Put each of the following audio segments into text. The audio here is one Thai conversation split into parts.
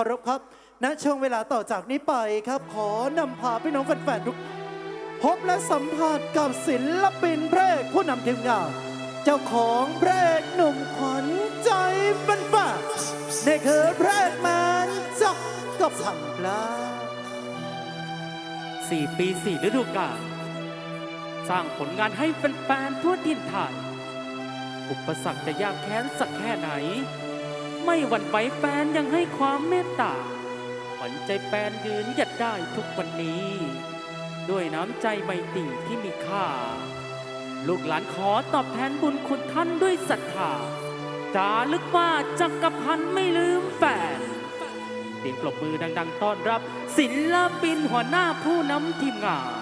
เคารพครับ ณ ช่วงเวลาต่อจากนี้ไปครับ ขอนำพาพี่น้องแฟนๆทุก พบและสัมผัสกับศิลปินเพลงผู้นำทีมงาน เจ้าของเพลงหนุ่มขวัญใจบันฟ้านี่คือเพลงแมนจักกับพังปลาสี่ปีสี่ฤดูกาลสร้างผลงานให้แฟนๆทั่วทินไทยอุปสรรคจะยากแค้นสักแค่ไหน ไม่หวั่นไหวแฟนยังให้ความเมตตาขวัญใจแฟนยืนหยัดได้ทุกวันนี้ ด้วยน้ำใจไมตรีที่มีค่า ลูกหลานขอตอบแทนบุญคุณท่านด้วยศรัทธาจาลึกว่าจักรพันไม่ลืมแฟนเสียงปรบมือดัง ๆ ต้อนรับ ศิลปินหัวหน้าผู้นำทีมงาน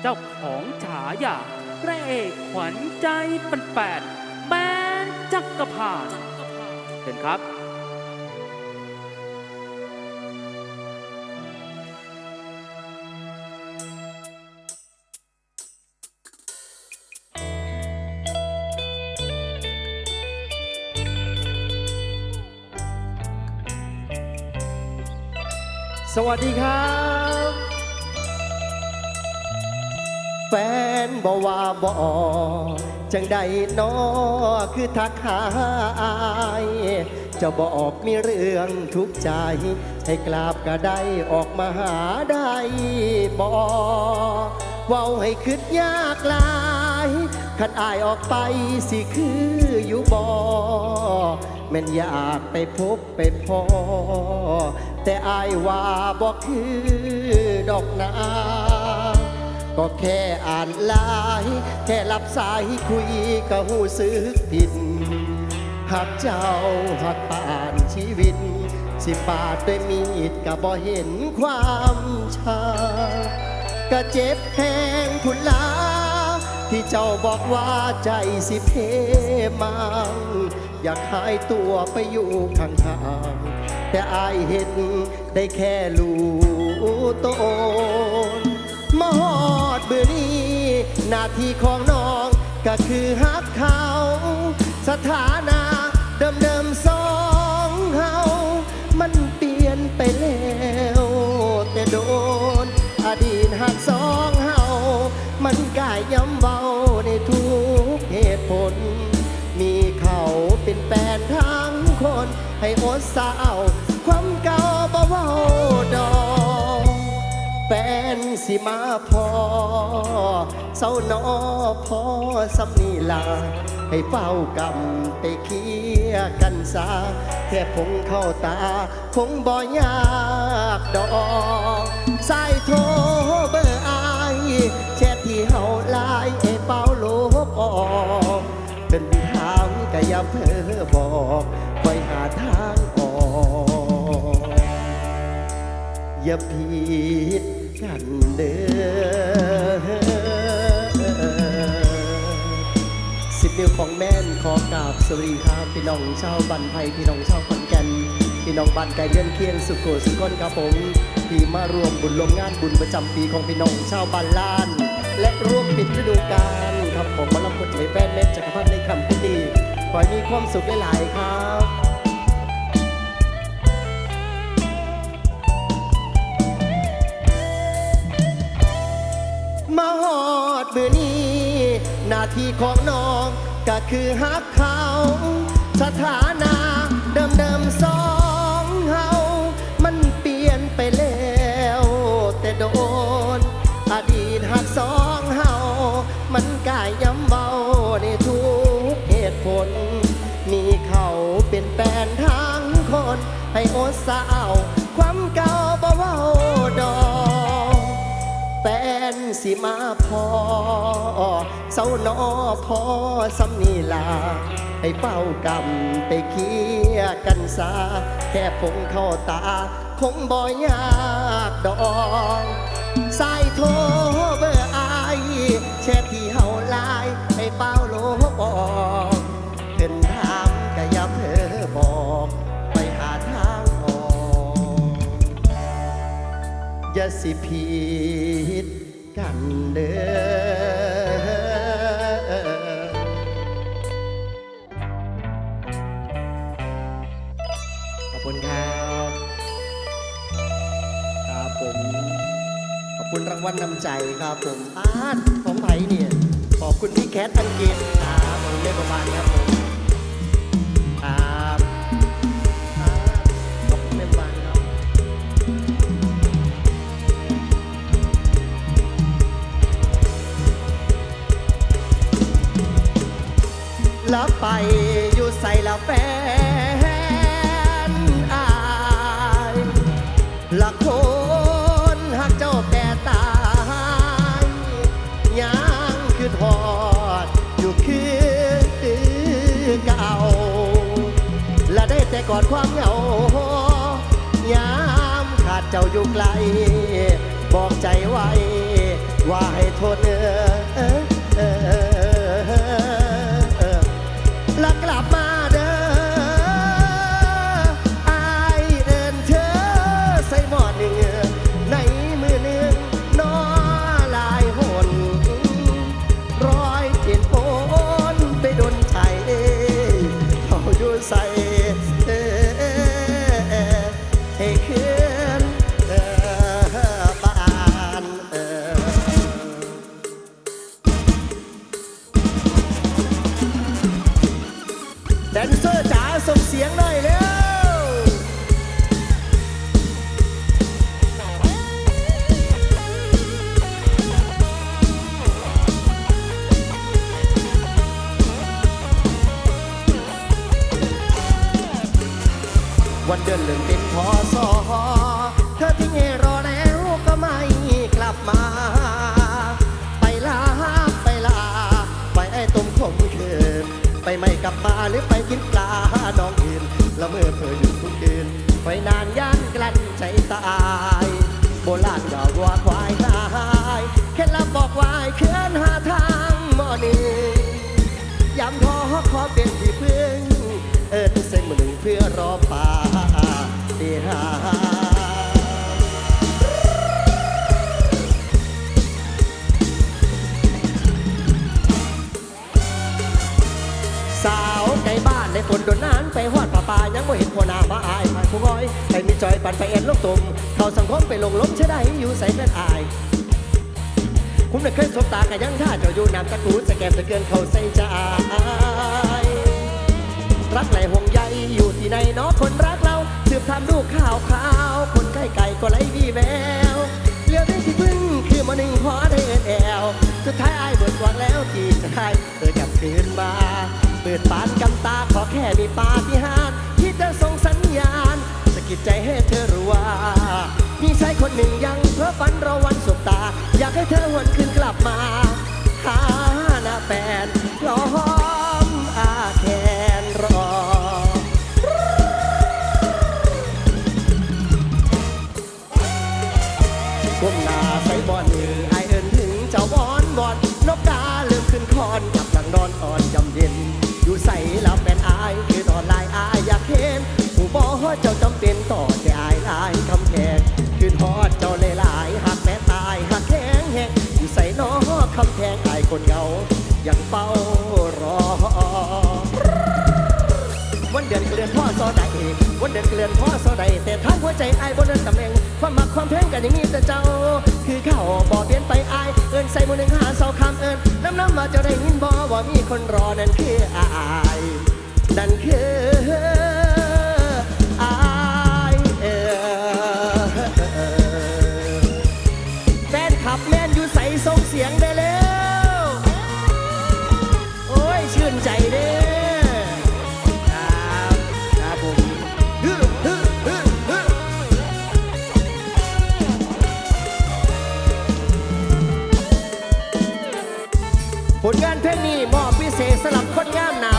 เจ้าของฉายาพระเอกขวัญใจปันแปดแบนจักรพรรดิเชิญครับ สวัสดีครับ แฟนบอกว่าบอจังใดนอคือทักหาอายจะบอกมีเรื่องทุกข์ใจ ให้กราบก็ได้ออกมาหาได้บอเว้าให้คิดยากลายคันอายออกไปสิคืออยู่บอ แม่นอยากไปพบไปพอ แต่อายว่าบอกคือดอกนาก็แค่อ่านไลายแค่รับสายคุยก็หูสึกผิดหากเจ้าหักป่านชีวิต สิปาดด้วยมีดก็บ่เห็นความชาก็เจ็บแห้งพุนลาที่เจ้าบอกว่าใจสิเพมัง อยากหายตัวไปอยู่ข้างๆแต่อายเห็นได้แค่รู้ตนมาหอดเบื่อนี้ หน้าที่ของน้องก็คือฮักเขา สถานะเดิมๆ ให้อดสาว ความเก่าบ่เว้าดอกแฟนสิมาพอเศร้านอพอสำนีลา ให้เฝ้ากำไปเคลียกันซาแค่พงเข้าตา คงบ่ยากดอกสายโทรเบอร์อายแชทที่เฮาไลน์ให้เป้าลบออกเป็นทางก็อย่าเพ้อบอก ทางออก อย่าผิดกันเด้อสิบนิ้วของแม่นขอกราบสวัสดีครับพี่น้องชาวบันไพพี่น้องชาวขอนแก่นพี่น้องบันไก่เลื่อนเคียงสุโขสุขนครับผมที่มารวมบุญลงงานบุญประจำปีของพี่น้องชาวบันล้าน และร่วมปิดฤดูกาลครับผมมาลำพุดในแฟนเม็ดจักรพันธ์ในคำที่ดีขอให้มีความสุขหลายๆครับ หน้าที่ของน้องก็คือฮักเขาสถานะ มาพอเศร้านอพอสำนีลาให้เป้ากำไปเคียกันซาแค่ผมเข้าตา คงบ่ยากดอกสายโทรเบอร์อายแชทที่เฮาลน์ให้เป้าโลบออกเพิ่นถามก็อย่าเพอบอกไปหาทางออกอย่าสิผิด เด้อคุณครับครับผม ขอบคุณรางวัลนำใจครับผมอาร์ตของไผ่เนี่ย ขอบคุณพี่แคทอังกฤษครับผมเรียกประมาณครับผม แล้วไปอยู่ใส่ละแฟนอายละคนหักเจ้าแต่ตายยังคือทอดอยู่คือเก่าและได้แต่กอดความเหงายามขาดเจ้าอยู่ไกล บอกใจไว้ ว่าให้ทนเออเออ วันเดือนเดือนเป็นพอสอเธอทิ้งให้รอแล้วก็ไม่กลับมา ไปลาไปลา ไปไอ้ตุ่มขมคืนไปไม่กลับมาหรือไปกินปลาน้องอื่นละเมื่อเพออยู่ทุกคืนไปนานย่านกลั้นใจตาย โบราณก็ว่าควายตาย ปั่นไปเอ็นลงตุ่มเขาสังคมไปลงล้มเชื่อได้อยู่ใส่แม่นอาย คุณน่ะเคยสบตากันยังท่าเจ้าอยู่น้ำตะกรูดสแกมตะเกินเขาใส่ใจรักไหลห่วงใยอยู่ที่ในเนอคนรักเราสืบทำลูกข่าวข่าว คนใกล้ไก่ก็ไล่วีแววเลี้ยวได้ที่พึ่งคือมาหนึ่งพอได้เอินแอวสุดท้ายอายเบิดวังแล้วที่จะได้เธอกลับคืนมาเปิดปานกำตาขอแค่มีปาฏิหาริย์ที่จะส่ง ใจให้เธอรู้ว่ามีชายคนหนึ่งยังเพ้อฝันรอวันสบตา อยากให้เธอหวนคืนกลับมา หาหน้าแฟนล้อมอาแคนรอ ก้มหน้าใส่บอลไอเอินถึงเจ้าบอลบอลนกกาเริ่มขึ้นคอนกับหลังนอนอ่อนยำเย็น เดือนเกลือนพ่อซอใดแต่ทางหัวใจอายบนเดินตำแหน่งความมักความแพงกันอย่างนี้แต่เจ้า คือเข้าบ่เปลี่ยนไปอายเอินใส่มือหนึ่งหาเสาคำเอินน้ำน้ำมาจะได้ยินบ่ว่ามีคนรอนั่นคืออาย ผลงานเพลงนี้มอบพิเศษสำหรับคนงามหนา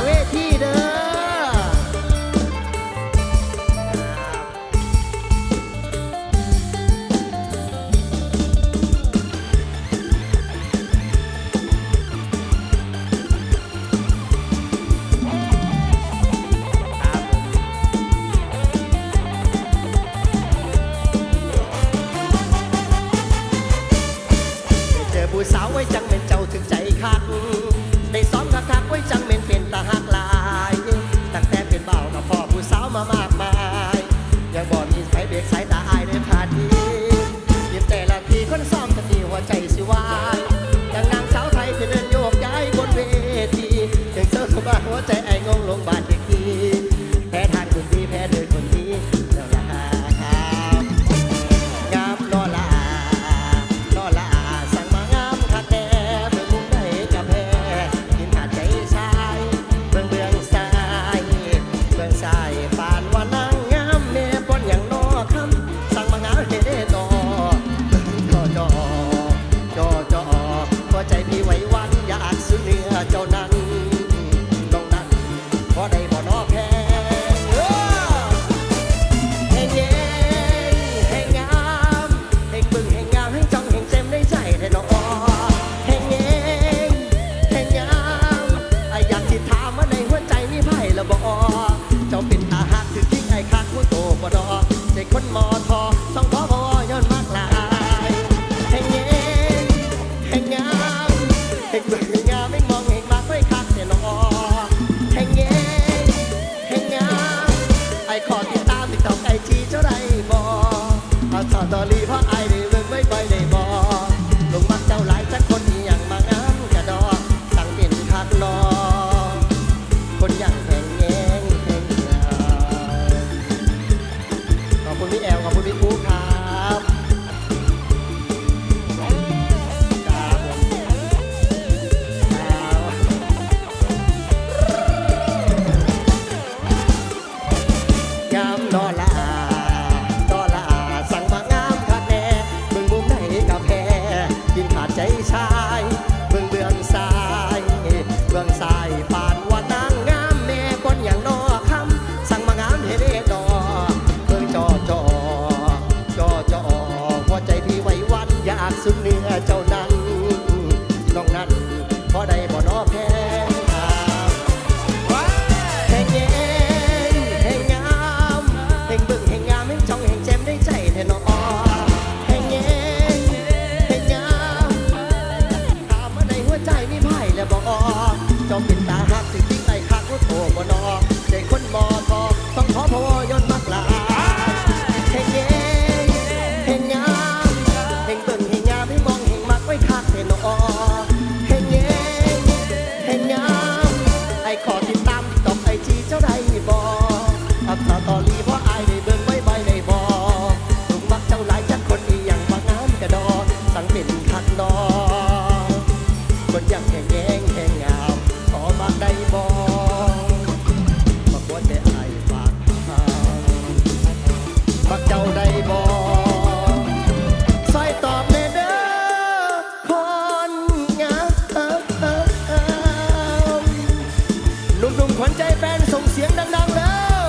ดังๆแล้ว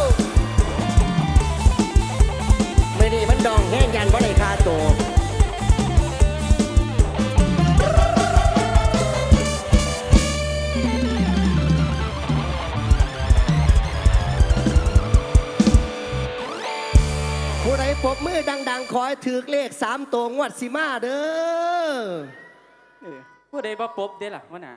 ไม่ดีมันดองแห้งยันว่าในคาโตผู้ใดปบมือดังๆคอยถือเลขสามตัวงวดสิมาเด้อ ผู้ใดบ่ปบเด้ล่ะวะน่ะ